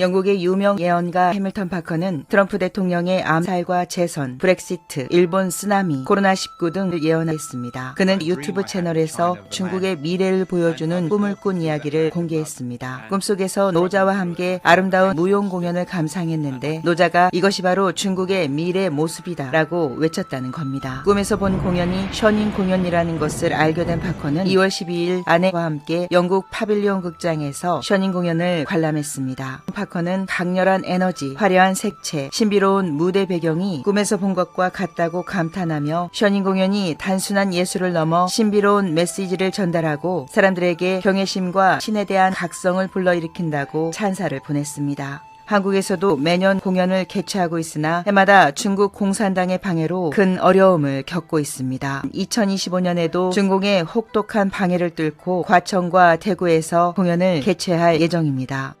영국의 유명 예언가 해밀턴 파커는 트럼프 대통령의 암살과 재선, 브렉시트, 일본 쓰나미, 코로나19 등을 예언했습니다. 그는 유튜브 채널에서 중국의 미래를 보여주는 꿈을 꾼 이야기를 공개했습니다. 꿈속에서 노자와 함께 아름다운 무용 공연을 감상했는데 노자가 이것이 바로 중국의 미래 모습이다 라고 외쳤다는 겁니다. 꿈에서 본 공연이 셔닝 공연이라는 것을 알게 된 파커는 2월 12일 아내와 함께 영국 파빌리온 극장에서 셔닝 공연을 관람했습니다. 파커 는 강렬한 에너지, 화려한 색채, 신비로운 무대 배경이 꿈에서 본 것과 같다고 감탄하며 셔닝 공연이 단순한 예술을 넘어 신비로운 메시지를 전달하고 사람들에게 경외심과 신에 대한 각성을 불러일으킨다고 찬사를 보냈습니다. 한국에서도 매년 공연을 개최하고 있으나 해마다 중국 공산당의 방해로 큰 어려움을 겪고 있습니다. 2025년에도 중국의 혹독한 방해를 뚫고 과천과 대구에서 공연을 개최할 예정입니다.